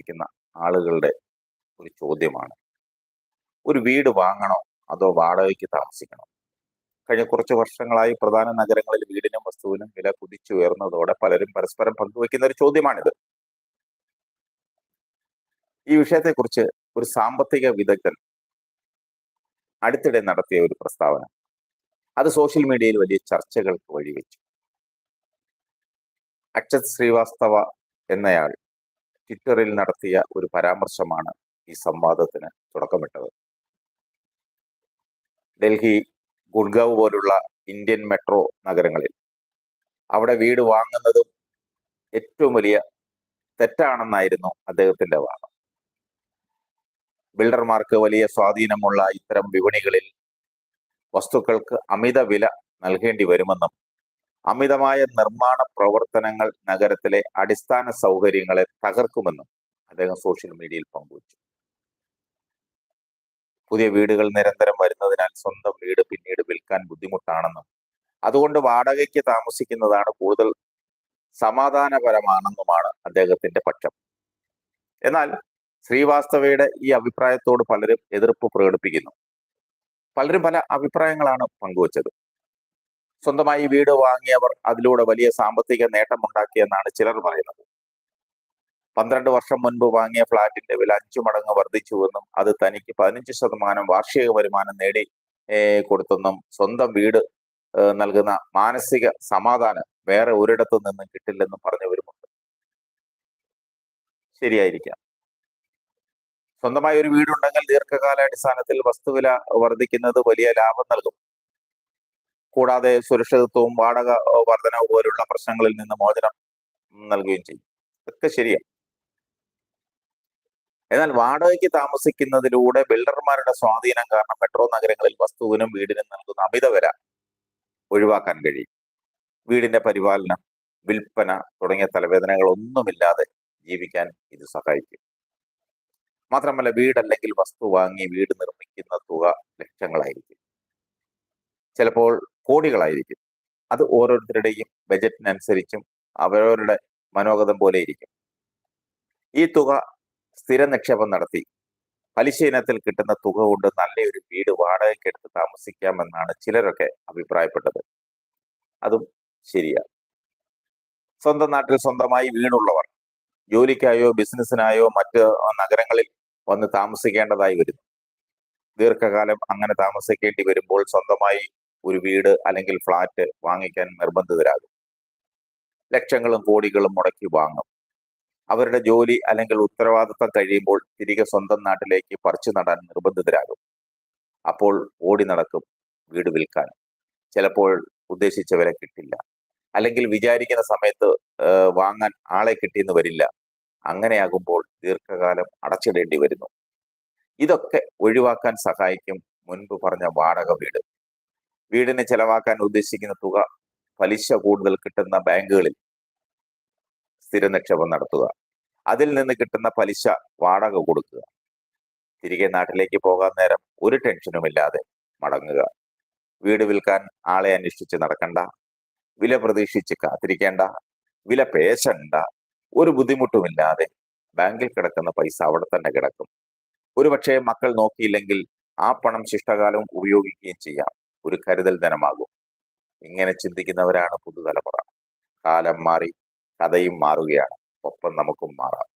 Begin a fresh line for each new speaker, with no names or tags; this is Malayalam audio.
താമസിക്കുന്ന ആളുകളുടെ ഒരു ചോദ്യമാണ്. ഒരു വീട് വാങ്ങണോ അതോ വാടകയ്ക്ക് താമസിക്കണോ? കഴിഞ്ഞ കുറച്ച് വർഷങ്ങളായി പ്രധാന നഗരങ്ങളിൽ വീടിനും വസ്തുവിനും വില കുതിച്ചുയർന്നതോടെ പലരും പരസ്പരം പങ്കുവെക്കുന്ന ഒരു ചോദ്യമാണിത്. ഈ വിഷയത്തെക്കുറിച്ച് ഒരു സാമ്പത്തിക വിദഗ്ധൻ അടുത്തിടെ നടത്തിയ ഒരു പ്രസ്താവന. അത് സോഷ്യൽ മീഡിയയിൽ വലിയ ചർച്ചകൾക്ക് വഴിവെച്ചു. അക്ഷത് ശ്രീവാസ്തവ എന്നയാൾ ട്വിറ്ററിൽ നടത്തിയ ഒരു പരാമർശമാണ് ഈ സംവാദത്തിന് തുടക്കമിട്ടത്. ഡൽഹി ഗുഡ്ഗാവ് പോലുള്ള ഇന്ത്യൻ മെട്രോ നഗരങ്ങളിൽ അവിടെ വീട് വാങ്ങുന്നതും ഏറ്റവും വലിയ തെറ്റാണെന്നായിരുന്നു അദ്ദേഹത്തിന്റെ വാദം. ബിൽഡർമാർക്ക് വലിയ സ്വാധീനമുള്ള ഇത്തരം വിപണികളിൽ വസ്തുക്കൾക്ക് അമിത വില നൽകേണ്ടി വരുമെന്നും അമിതമായ നിർമ്മാണ പ്രവർത്തനങ്ങൾ നഗരത്തിലെ അടിസ്ഥാന സൗകര്യങ്ങളെ തകർക്കുമെന്നും അദ്ദേഹം സോഷ്യൽ മീഡിയയിൽ പങ്കുവച്ചു. പുതിയ വീടുകൾ നിരന്തരം വരുന്നതിനാൽ സ്വന്തം വീട് പിന്നീട് വിൽക്കാൻ ബുദ്ധിമുട്ടാണെന്നും അതുകൊണ്ട് വാടകയ്ക്ക് താമസിക്കുന്നതാണ് കൂടുതൽ സമാധാനപരമാണെന്നുമാണ് അദ്ദേഹത്തിന്റെ പക്ഷം. എന്നാൽ ശ്രീവാസ്തവയുടെ ഈ അഭിപ്രായത്തോട് പലരും എതിർപ്പ് പ്രകടിപ്പിക്കുന്നു. പലരും പല അഭിപ്രായങ്ങളാണ് പങ്കുവച്ചത്. സ്വന്തമായി വീട് വാങ്ങിയവർ അതിലൂടെ വലിയ സാമ്പത്തിക നേട്ടം ഉണ്ടാക്കിയെന്നാണ് ചിലർ പറയുന്നത്. പന്ത്രണ്ട് വർഷം മുൻപ് വാങ്ങിയ ഫ്ളാറ്റിന്റെ വില അഞ്ചു മടങ്ങ് വർദ്ധിച്ചുവെന്നും അത് തനിക്ക് പതിനഞ്ച് ശതമാനം വാർഷിക വരുമാനം നേടി കൊടുത്തെന്നും സ്വന്തം വീട് നൽകുന്ന മാനസിക സമാധാനം വേറെ ഒരിടത്തു നിന്നും കിട്ടില്ലെന്നും പറഞ്ഞവരുമുണ്ട്. ശരിയായിരിക്കാം. സ്വന്തമായി ഒരു വീടുണ്ടെങ്കിൽ ദീർഘകാലാടിസ്ഥാനത്തിൽ വസ്തുവില വർദ്ധിക്കുന്നത് വലിയ ലാഭം നൽകും. കൂടാതെ സുരക്ഷിതത്വവും വാടക വർധനവും പോലുള്ള പ്രശ്നങ്ങളിൽ നിന്ന് മോചനം നൽകുകയും ചെയ്യും. ഇതൊക്കെ ശരിയാണ് എന്നാൽ വാടകയ്ക്ക് താമസിക്കുന്നതിലൂടെ ബിൽഡർമാരുടെ സ്വാധീനം കാരണം മെട്രോ നഗരങ്ങളിൽ വസ്തുവിനും വീടിനും നൽകുന്ന അമിത വില ഒഴിവാക്കാൻ കഴിയും. വീടിന്റെ പരിപാലനം വിൽപ്പന തുടങ്ങിയ തലവേദനകൾ ഒന്നുമില്ലാതെ ജീവിക്കാൻ ഇത് സഹായിക്കും. മാത്രമല്ല വീടല്ലെങ്കിൽ വസ്തു വാങ്ങി വീട് നിർമ്മിക്കുന്ന തുക ലക്ഷങ്ങളായിരിക്കും. ചിലപ്പോൾ കോടികളായിരിക്കും. അത് ഓരോരുത്തരുടെയും ബജറ്റിനനുസരിച്ചും അവരവരുടെ മനോഗതം പോലെ ഇരിക്കും ഈ തുക സ്ഥിര നിക്ഷേപം നടത്തി. പലിശ ഇനത്തിൽ കിട്ടുന്ന തുക കൊണ്ട് നല്ലൊരു വീട് വാടകയ്ക്ക് എടുത്ത് താമസിക്കാമെന്നാണ് ചിലരൊക്കെ അഭിപ്രായപ്പെട്ടത്. അതും ശരിയാണ് സ്വന്തം നാട്ടിൽ സ്വന്തമായി വീടുള്ളവർ ജോലിക്കായോ ബിസിനസ്സിനായോ മറ്റ് നഗരങ്ങളിൽ വന്ന് താമസിക്കേണ്ടതായി വരുന്നു. ദീർഘകാലം അങ്ങനെ താമസിക്കേണ്ടി വരുമ്പോൾ സ്വന്തമായി ഒരു വീട് അല്ലെങ്കിൽ ഫ്ലാറ്റ് വാങ്ങിക്കാൻ നിർബന്ധിതരാകും. ലക്ഷങ്ങളും കോടികളും മുടക്കി വാങ്ങും. അവരുടെ ജോലി അല്ലെങ്കിൽ ഉത്തരവാദിത്തം കഴിയുമ്പോൾ തിരികെ സ്വന്തം നാട്ടിലേക്ക് പറിച്ചു നടാൻ നിർബന്ധിതരാകും. അപ്പോൾ ഓടി നടക്കും വീട് വിൽക്കാൻ. ചിലപ്പോൾ ഉദ്ദേശിച്ചവരെ കിട്ടില്ല. അല്ലെങ്കിൽ വിചാരിക്കുന്ന സമയത്ത് വാങ്ങാൻ ആളെ കിട്ടിയെന്ന് വരില്ല. അങ്ങനെയാകുമ്പോൾ ദീർഘകാലം അടച്ചിടേണ്ടി വരുന്നു. ഇതൊക്കെ ഒഴിവാക്കാൻ സഹായിക്കും മുൻപ് പറഞ്ഞ വാടക വീട്. വീടിന് ചെലവാക്കാൻ ഉദ്ദേശിക്കുന്ന തുക പലിശ കൂടുതൽ കിട്ടുന്ന ബാങ്കുകളിൽ സ്ഥിര നിക്ഷേപം നടത്തുക. അതിൽ നിന്ന് കിട്ടുന്ന പലിശ വാടക കൊടുക്കുക. തിരികെ നാട്ടിലേക്ക് പോകാൻ നേരം ഒരു ടെൻഷനുമില്ലാതെ മടങ്ങുക. വീട് വിൽക്കാൻ ആളെ അന്വേഷിച്ച് നടക്കണ്ട. വില പ്രതീക്ഷിച്ച് കാത്തിരിക്കേണ്ട. വില പേശണ്ട. ഒരു ബുദ്ധിമുട്ടുമില്ലാതെ ബാങ്കിൽ കിടക്കുന്ന പൈസ അവിടെ തന്നെ കിടക്കും. ഒരുപക്ഷെ മക്കൾ നോക്കിയില്ലെങ്കിൽ ആ പണം ശിഷ്ടകാലം ഉപയോഗിക്കുകയും ചെയ്യാം. ഒരു കരുതൽ ധനമാകും. ഇങ്ങനെ ചിന്തിക്കുന്നവരാണ് പുതുതലമുറ. കാലം മാറി കഥയും മാറുകയാണ്. ഒപ്പം നമുക്കും മാറാം.